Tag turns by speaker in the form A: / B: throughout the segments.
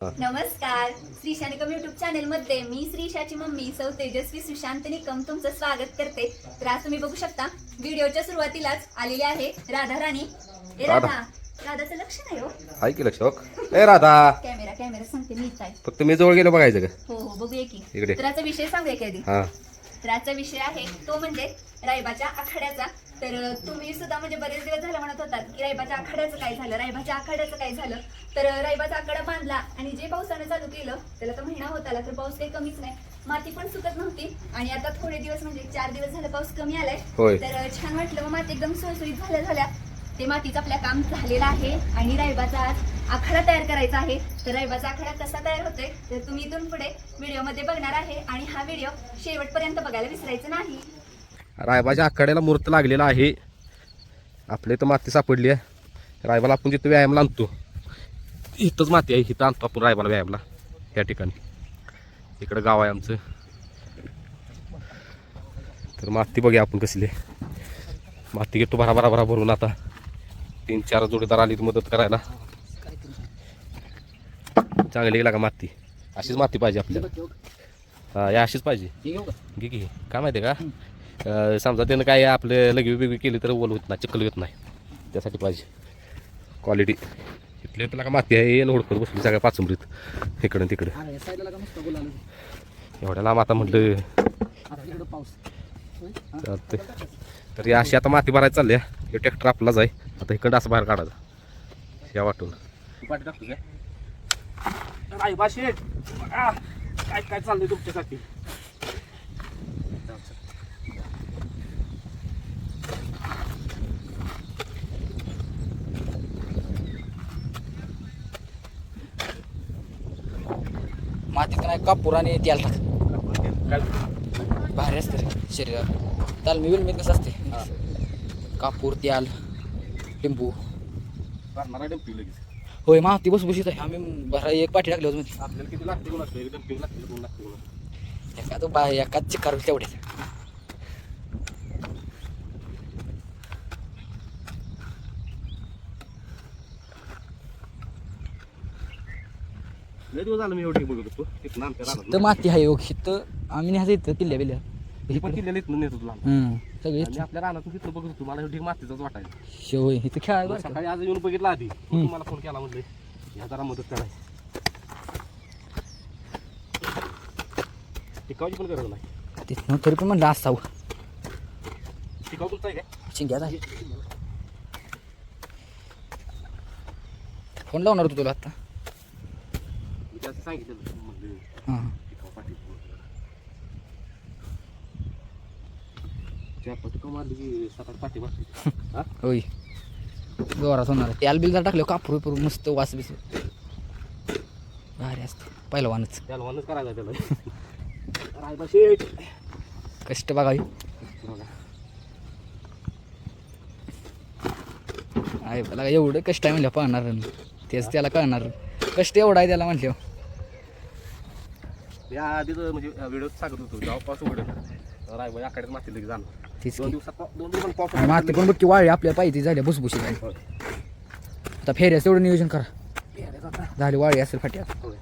A: नमस्कार. श्रीशा निकम युट्यूब चॅनलमध्ये मी श्रीशाची मम्मी सौ तेजस्वी सुशांत निकम तुमचं स्वागत करते. तर आज तुम्ही बघू शकता व्हिडिओच्या सुरुवातीलाच आलेली आहे राधा राणी. ए
B: राधा.
A: राधा. राधाचं लक्ष नाही हो.
B: आहे की लक्ष ए राधा.
A: कॅमेरा कॅमेरा सांगते मीच आहे.
B: फक्त मी जवळ गेलो बघायचं का?
A: हो हो बघूया की.
B: इकडे.
A: तर आजचा विषय सांगूया की आधी.
B: हा.
A: तर आजचा विषय आहे. तो म्हणजे रायबाच्या आखाड्याचा. तर तुम्ही सुद्धा म्हणजे बरेच दिवस झालं म्हणत होतात की रायबाच्या आखाड्याचं काय झालं? रायबाच्या आखाड्याचं काय झालं? तर रायबाचा आखाडा बांधला आणि जे पावसानं चालू केलं त्याला तर महिना होत आला तर पाऊस काही कमीच नाही. माती पण सुकत नव्हती आणि आता थोडे दिवस म्हणजे चार दिवस झालं पाऊस कमी आलाय. तर छान वाटलं. मग माती एकदम सुळसुळीत झाल्या झाल्या. ते मातीचं आपल्या काम झालेलं आहे आणि रायबाचा आज आखाडा तयार करायचा आहे. तर रहिवाचा आखाडा कसा तयार होतोय? तर तुम्ही इथून पुढे व्हिडिओमध्ये बघणार आहे आणि हा व्हिडिओ शेवटपर्यंत बघायला विसरायचा नाही.
B: रायबाच्या आखाड्याला मूर्त लागलेला आहे. आपल्या इथं माती सापडली आहे. रायबाला आपण जिथं व्यायामला आणतो इथंच माती आहे. इथं आणतो आपण रायबाला व्यायामला या ठिकाणी. इकडं गाव आहे आमचं. तर माती बघूया आपण कसली माती घेतो भरा भरा भरा भरून आता. तीन चार जोडीदार आली मदत करायला. चांगली गेला का माती? अशीच माती पाहिजे आपल्याला. हा या अशीच पाहिजे. घे की काय माहिती आहे का? समजा त्यानं काय आपलं लगे वेगळी केली तर ओल होत नाही चिखल येत नाही. त्यासाठी पाहिजे. क्वालिटी इथल्या तुला का माती आहे लोडकर बसली सगळ्या पाचुंबरीत इकडं तिकडं. एवढ्या लांब आता म्हटलं. चालतंय. तर या अशी आता माती भरायला चालली हे ट्रॅक्टर आपलाच आहे. आता इकडं असं बाहेर काढायचा. या वाटून.
C: काय काय चाललंय तुमच्यासाठी?
D: मातीत नाही कापूर आणि तेल टाक. भारी असते शरीरात. तालमी बिलमी कसं असते? कापूर तेल लिंबू.
B: मारणार
D: होय माती बसबुशीत आहे. आम्ही भरा एक पाठी टाकली होती
B: आपल्याला किती लागते कोण असतं? डम्पिंग लागते दोन लागते कोण
D: एका तो बा एकाच चिकार तेवढ्यात
B: लय दिवस झालं मी एवढी बघत होतो. तिथं आमच्या
D: तर माती आहे हो. इथं आम्ही न्यायचं इथं किल्ल्या बिल्ल्या.
B: ही पण किल्ल्याला इथनं नेत होतो लहान.
D: हम्म. सगळे
B: आणि आपल्या रानातून तिथं बघत होतो मला मातीचाच वाटायचं.
D: इथं खेळायला
B: मग
D: बरं का?
B: सकाळी आज येऊन बघितलं आधी. मग तुम्हाला फोन केला म्हणले या जरा मदत करायची टिकावची पण गरज नाही.
D: तिथनं तरी पण म्हणलं असावं.
B: टिकाव तुमचा आहे काय
D: फोन लावणार होतो तुला आता?
B: मी त्याचं सांगितलं म्हणलं.
D: हां
B: टिकाव पाठी चार पाच टिकाव मारली की सात आठ पाठी बसते हा
D: होय. जोरात होणार. तेल बिल जर टाकलं कापूर बिपूर मस्त वास बिस. भारी असते. पहिलवानच
B: त्याला म्हणूनच करायचं त्याला रायबा
D: कष्ट बघावी.
B: बघा.
D: आहे बघा एवढं कष्ट आहे म्हणलं पाहणार तेच त्याला कळणार. कष्ट एवढा आहे त्याला म्हटलं
B: या आधीच म्हणजे व्हिडिओ सांगत होतो जेव्हा पाऊस उघडेल रायबा आकड्यात माती लगेच जाणार.
D: तेच
B: दोन
D: की.
B: दिवसात दोन दिवस पाऊस
D: आणि माती पण बघ की वाळली आपल्या पाहिजे झाल्या भुसभुशीत. आहे
B: होय.
D: आता फेऱ्याच तेवढं नियोजन करा.
B: येड्यात आता.
D: झाली वाळी असेल फाट्यात.
B: होय.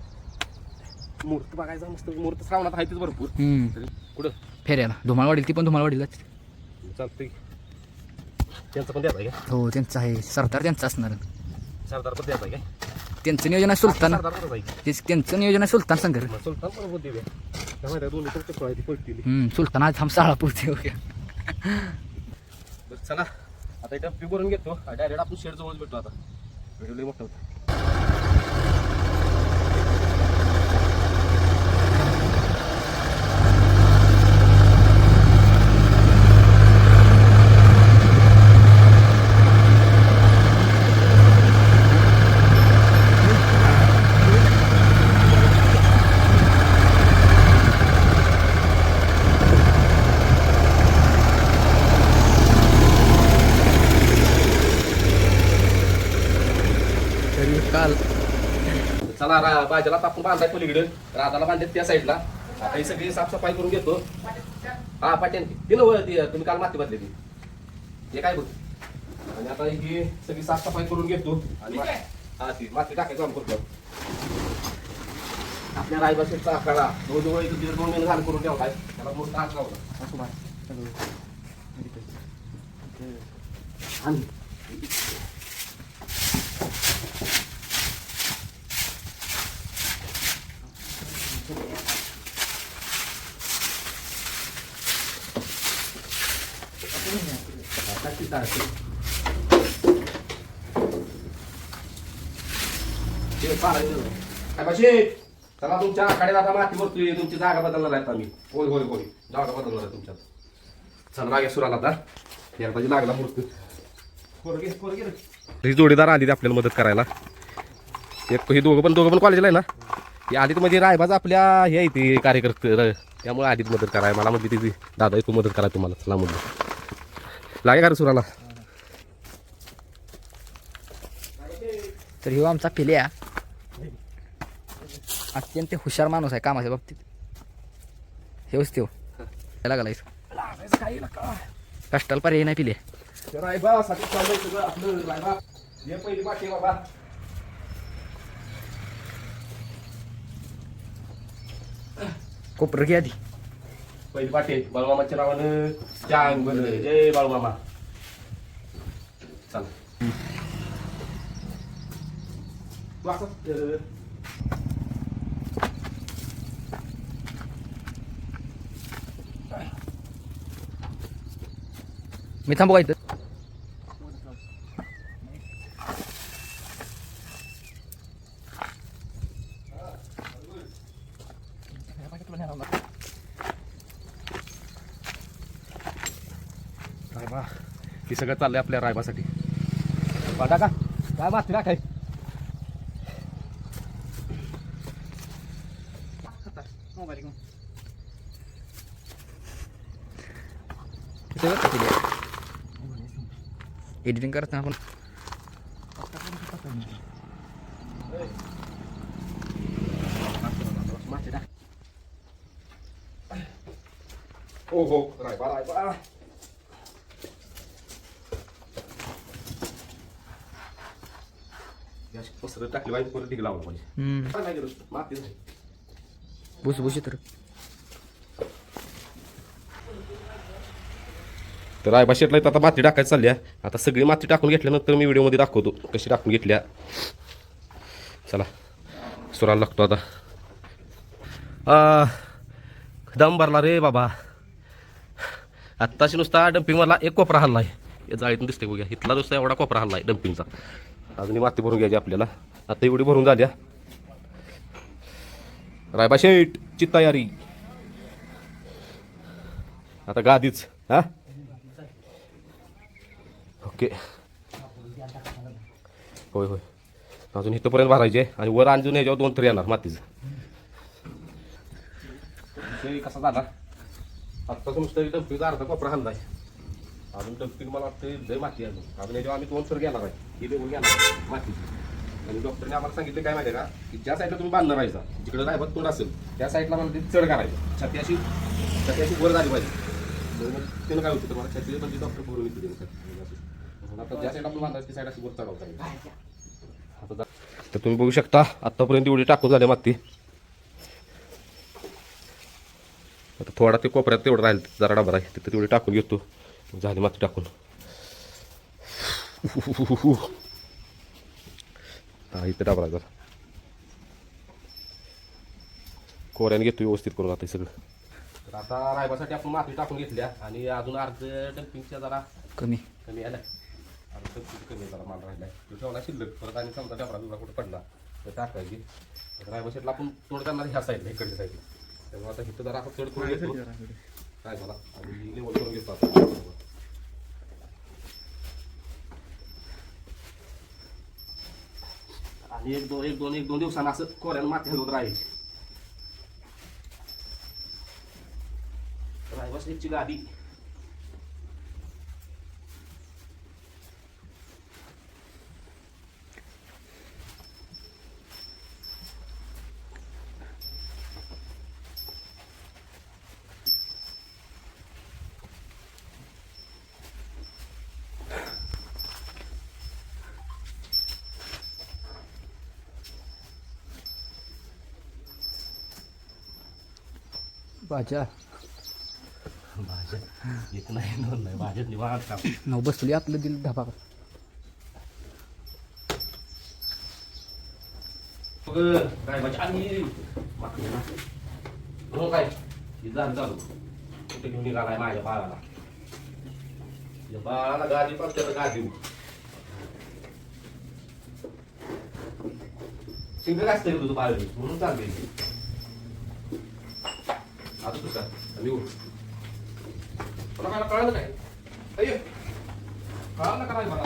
B: मूर्त बघायचा मस्त मूर्त श्रावणात आहे तीच भरपूर.
D: हम्म.
B: तरी कुठं?
D: फेऱ्याला. धुमाळ वाढील ती पण धुमाळ वाढील
B: चालतंय त्यांचं पण द्यायचं आहे
D: हो त्यांचं आहे. सरदार त्यांचं असणार.
B: सरदार पण द्यायचं आहे का
D: त्यांचं नियोजन आहे सुलतान. तेच त्यांचं नियोजन आहे सुलतान संघर
B: सुलतान पण बुद्धी दोन्ही पळतील
D: सुलतान आज थांब साळा पुरते
B: बरं चला. आता इथं पी भरून घेतो. डायरेक्ट आपण शेड जवळ भेटतो आता. व्हिडिओ मोठा होता. रा बाजाला आता आपण बांधाय पलीकडे. राधाला बांधत त्या साईडला आता ही सगळी साफसफाई करून घेतो. हा पाट्यान ती नव ती तुम्ही काल माती बदली ती हे काय बघ. आणि आता ही सगळी साफसफाई करून घेतो. आणि हा ती माती टाकायचं काम करतो. आपल्या रायबाशीचा आकडा. जवळजवळ एक दीड दोन महिने झाले करून ठेवलाय. त्याला मोठा हात लावला. आणि ते पाहिजे काय चला तुमच्या आखाड्यात आता माती भरतोय. तुमची जागा बदलणार आहेत आम्ही. होय होय होय. जागा बदलणार आहे तुमच्यात. चल रागे सुराला आता. एकदाची लागला मूर्ती. ही जोडीदार आली आपल्याला मदत करायला. एक हे दोघं पण दोघं पण कॉलेजला आहे ना? ही आदित म्हणजे रायबाज आपल्या हे आहे ते कार्यकर्ते त्यामुळे आधीच मदत कराय मला म्हणजे तिथे दादा तू मदत करा तुम्हाला. चला म्हणलं. लागे का रे सुराला?
D: तर ह्यो आमचा पिल्या अत्यंत हुशार माणूस आहे कामाच्या बाबतीत. हेच त्यो हो. त्याला घालायचं कष्टाला पर्याय नाही
B: पिले.
D: कोपर घ्या आधी.
B: पहिली पाठी बाळूमामाच्या नावानं चांग बन जय बाळूमामा. चला. तू
D: मी थांबू का इथं
B: रायबा हे सगळं चाललंय आपल्या रायबासाठी. बघा का? काय माती राखाय
D: इथं बघ का पिल्या एडिटिंग करताना आपण.
B: माती टाक हो हो रायबा रायबा. टाकली बाई परत ढिग लावलं पाहिजे
D: हम्म.
B: काय नाही गेलं. माती नाही.
D: भुसभुशीत तर.
B: तर रायबा शेटला इथं आता माती टाकायची चालली आहे. आता सगळी माती टाकून घेतल्यानंतर मी व्हिडिओमध्ये दाखवतो कशी टाकून घेतल्या. चला सुराला लागतो आता. आ, दम भरला रे बाबा. आत्ताशी नुसता डम्पिंगवाला एक कोपरा हल्ला आहे या जाळीतून दिसते बघूया. इथला नुसता एवढा कोपरा हल्ला आहे डम्पिंगचा अजूनही माती भरून घ्यायची आपल्याला. आता एवढी भरून झाल्या रायबा शेट ची तयारी. आता गादीच हा. ओके. होय होय. अजून इथंपर्यंत भरायचे आणि वर अजून याच्यावर दोन तरी येणार मातीचं. कसा झाला? आत्ताच तुमचं डम्पिंगचा अर्धा कोपरा हल्लाय अजून डम्पिंग मला वाटतं लय माती अजून. अजून याच्यावर आम्ही दोन तर घेणार आहे. ही देऊन घेणार मातीची आणि डॉक्टरने आम्हाला सांगितलं काय माहिती आहे का की ज्या साईडला तुम्ही बांधला पाहिजे जिकडे रायबत तोंड असेल त्या साईडला मला ते चढ करायचं. छाती अशी छाती अशी वर झाली पाहिजे. मग त्यानं काय होतं मला छातीला पण डॉक्टर करून येते आता ज्या साईडला आपण बांधायचं त्या साईड अशी वर चढवता येईल आता जा- तर तुम्ही बघू शकता आत्तापर्यंत एवढी टाकून झाली माती. आता थोडा ते कोपऱ्यात तेवढं राहील जरा डबरा आहे तिथं तेवढी टाकून घेतो. झाली माती टाकून. हा इथं डबा आहे जरा कोऱ्याने घेतो व्यवस्थित करून आता हे सगळं. तर आता रायबासाठी आपण माती टाकून घेतल्या आणि अजून अर्ध डम्पिंगच्या जरा
D: कमी.
B: कमी आलाय. डम्पिंग कमी जरा माल राहिलाय. तो ठेवला शिल्लक. परत आणि समजा डबरा बिबरा कुठं पडला तर टाकायची. तर आपण तोड करणार ह्या साईडला इकडच्या साईडला त्यामुळे आता इथं जरा आपण तोड करून घेतो. काय मला आणि लेवल करून घेतो आता आणि एक दोन एक दोन एक दोन दिवसांना असं कोऱ्यानं माती हलवत राहायची. रायबा गादी.
D: भाज्या.
B: भाज्या. एक नाही दोन नाही. भाज्यात निवांत काम.
D: बसली आपलं दिल
B: बघ, काय भाजी आणि ना. हो काय हे झालं चालू. कुठे घेऊन निघालाय माझ्या बाळाला. या बाळाला गादी पडते गादी. शिंग असते तुझं बाळ? म्हणून चालते आता तुझा आम्ही उठ तुला काय कळलं काय अय्य. कळलं का नाही मला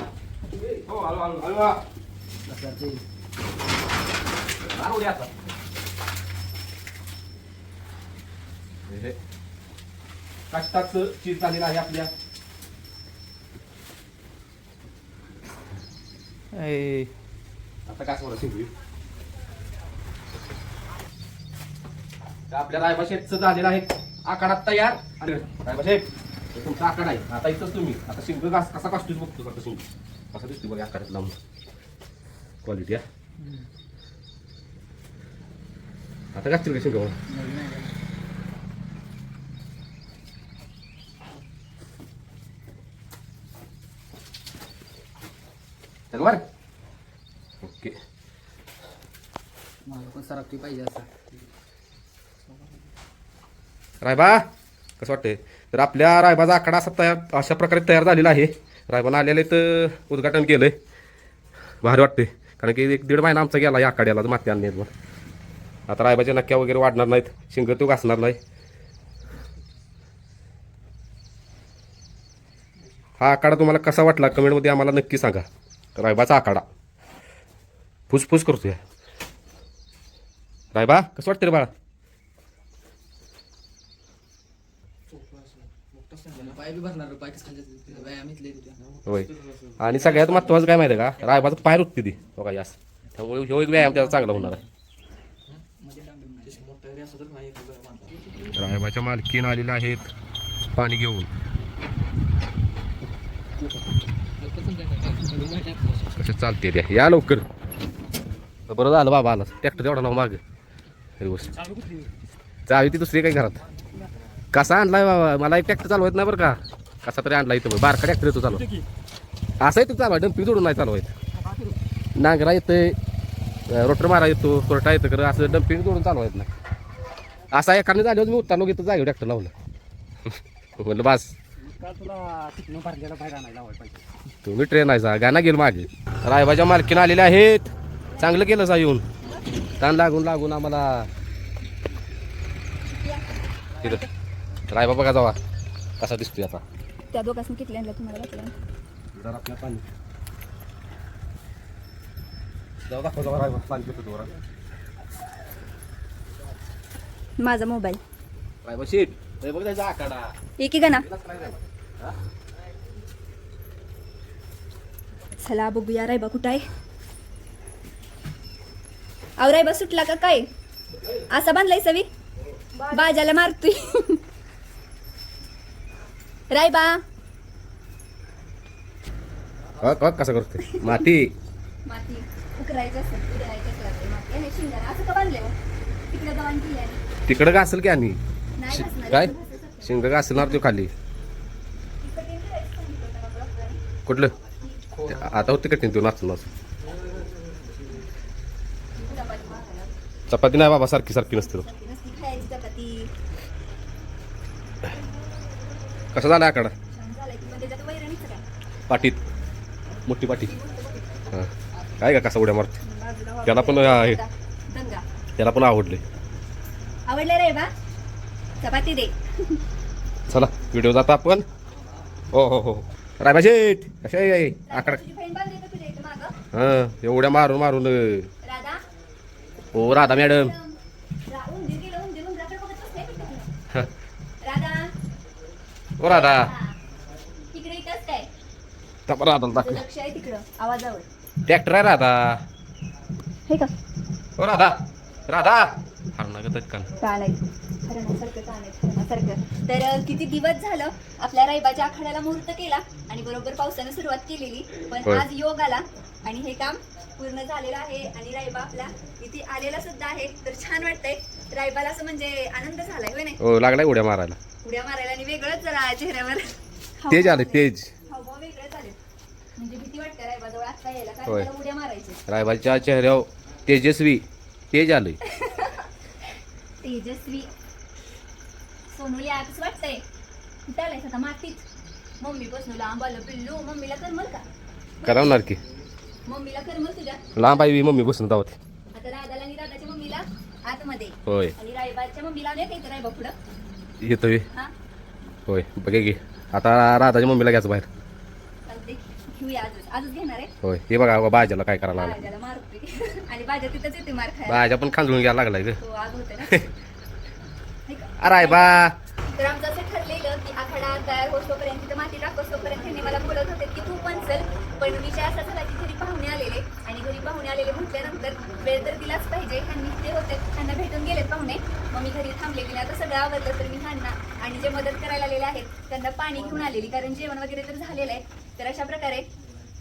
B: हो आलो आलो आलो आ. आलो रे आता हे, हे. कष्टाचं चीज झालेलं आहे आपल्या आता काय समोर शिंगवी तर आपल्या रायबाशेबचं झालेलं आहे आकारात तयार. आणि रायबाशेब हे तुमचा आकार आहे. आता इथंच तुम्ही. आता शिंग घास कसा कास्टूच बघतो आता शिंग कसा दिसतो बघा आकारात लावून. क्वालिटी आता घासतील का शिंग चल बरं. ओके.
D: मला पण सरकती पाहिजे असं.
B: रायबा कसं वाटतंय? तर आपल्या रायबाचा आकडा असा तयार अशा प्रकारे तयार झालेला आहे. रायबाला आलेलं तर उद्घाटन केलंय. भारी वाटते कारण की एक दीड महिना आमचा गेला या आकड्याला माती आणण्यात आता रायबाच्या नक्क्या वगैरे वाढणार नाहीत. शिंग तो घासणार नाही. हा आकडा तुम्हाला कसा वाटला? कमेंटमध्ये आम्हाला नक्की सांगा. रायबाचा आखाडा. फुसफुस करतोय. रायबा कसं वाटतं रे बाळा?
D: पाय बी भरणार पाय
B: होय. आणि सगळ्यात महत्वाचं काय माहिती आहे का? रायबाचं पाय रुतते ती. हो बघा काय त्यामुळे ह्यो एक व्यायाम त्याचा चांगला होणार आहे. रायबाच्या मालकीन आलेल्या आहेत. पाणी घेऊन. कसे चालते त्या या लवकर. बरं झालं बाबा आला. ट्रॅक्टर एवढा नाव माग. चावी ती दुसरी काही घरात? कसा आणलाय बाबा? मला एक ट्रॅक्टर चालवत नाही बरं का. कसा तरी आणला इथं बारका ट्रॅक्टर येतो चालू. असं येतो चालवा डंपिंग जोडून नाही चालवायचं नांगरा येतंय रोटर मारा येतो कोरटा येतं खरं. असं डंपिंग जोडून चालवायचं नाही. असा एकाने झाल्यावर मी उत्तानो घेतो जागेवर ट्रॅक्टर लावलं. म्हणलं बस. तुम्ही ट्रेन आहे जा. गाणं गेल मागे. रायबाच्या मालकीन आलेले आहेत. चांगलं केलं सा येऊन. ताण लागून लागून आम्हाला तिथं रायबा बघा जावा? कसा दिसतोय आता?
A: त्या दोघांनी किती आणलं तुम्हाला वाटलं
B: आपल्या पाणी. जाऊ दाखव जाऊ रायबा पाणी पितो तो
A: माझा मोबाईल.
B: रायबा शेट. बघ त्याचा आकडा
A: एक का ना चला बघूया. रायबा कुठं आहे अहो रायबा सुटला का काय? असा बांधलाय सवी? बाजाला मारतोय. रायबा.
B: बघ बघ कसं करतोय? माती.
A: माती उकरायचं आणि असं का बांधलंय हो? तिकडे केली
B: तिकडं घासल की आणि
A: नाही
B: शि-
A: घासणार,
B: काय. शिंग घासणार तो खाली.
A: इकडे गेलं करायचं सांगितलं होतं मला डॉक्टरांनी.
B: कुठलं? ते आता होते कठीण तो नाचून नाचून?
A: चपाती
B: नाही बाबा सारखी सारखी नसते तो.
A: नसती खायची चपाती.
B: कसा झाला आकडा? पाटीत. मोठी पाटी हां. काय का कसा उड्या मारते त्याला पण आहे. त्याला पण आवडले.
A: आवडले रे बा. चपाती दे.
B: चला व्हिडिओ जाता आपण. हो हो हो. रायबा शेठ कशा आहे आकडा. हां एवढ्या मारून मारून.
A: राधा.
B: हो राधा मॅडम
A: रा- उंदीर गेलं उंदीर उंदराकडे बघत बसलाय का तिकडं?
B: हं.
A: राधा
B: हो राधा.
A: तिकडे इथंच काय?
B: तपा राधा दाखव
A: लक्ष आहे तिकडं आवाजावर.
B: ट्रॅक्टर आहे राधा.
A: हे का?
B: हो राधा. राधा.
A: तर किती दिवस झालं आपल्या रायबाच्या आखाड्याला मुहूर्त केला आणि बरोबर पावसानं सुरुवात केलेली. पण. आज योग आला आणि हे काम पूर्ण झालेला आहे आणि रायबा आपला इथे आलेला सुद्धा आहे. तर छान वाटतंय. रायबाला असं म्हणजे आनंद झालाय होय नाही?
B: हो लागलाय उड्या मारायला.
A: उड्या मारायला आणि वेगळंच जरा चेहऱ्यावर.
B: तेज आले तेज.
A: हावभाव वेगळे झाले म्हणजे भीती वाटते रायबा जवळ आता यायला कारण
B: होय.
A: त्याला उड्या मारायचे.
B: रायबाच्या चेहऱ्यावर तेजस्वी तेज आलंय.
A: तेजस्वी. सोनूला कसं वाटतंय? कुठं आलायस आता? मातीत. मम्मी बसलो लांब आलं पिल्लू. मम्मीला करमल का?
B: करवणार की.
A: मम्मीला तुझ्या.
B: लांब आई मम्मी बसून
A: आता आणि मम्मीला आतमध्ये.
B: होय.
A: आणि रायबाच्या मम्मीला नाही काही रायबा पुढं.
B: येतोय
A: हा?
B: होय बघे घे आता राधाच्या मम्मीला घ्यायचं बाहेर.
A: चालते घेऊया आजच. आजच घेणार आहे?
B: होय हे बघा बघा बाजाला काय करायला लागलं.
A: बाजाला मारते आणि बाजा तिथंच येते मार खायला.
B: बाजा पण खांजळून घ्यायला लागलाय ग.
A: होते ना. नाही का?
B: अरे बा
A: तर आमचं असं ठरलेलं की आखाडा तयार होतोपर्यंत तिथं माती टाकोस्तोपर्यंत त्यांनी मला बोलत होते की तू पण चल. पण विषय असा झाला की घरी पाहुणे आलेले आणि घरी पाहुणे आलेले म्हटल्यानंतर वेळ तर दिलाच पाहिजे. ह्यांनी ते होते. त्यांना भेटून गेलेत पाहुणे. मग मी घरी थांबलेली नाही. आता सगळं आवडलं तर मी ह्यांना आणि जे मदत करायला आलेले आहेत त्यांना पाणी घेऊन आलेली. कारण जेवण वगैरे तर झालेलं आहे. तर अशा प्रकारे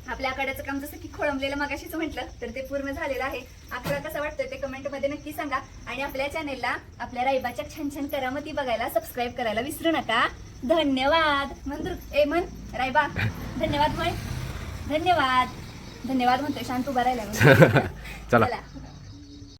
A: आपल्या आखाड्याचं काम जसं की खोळंबलेलं मगाशीच म्हटलं तर ते पूर्ण झालेलं आहे. आकडा कसा वाटतोय ते कमेंटमध्ये नक्की सांगा. आणि आपल्या चॅनेलला आपल्या राईबाच्या छान छान करामती बघायला सबस्क्राईब करायला विसरू नका. धन्यवाद. म्हण ए म्हण रायबा. धन्यवाद म्हण. धन्यवाद. धन्यवाद म्हणतोय. शांत उभा राहिला
B: चला.
A: चला.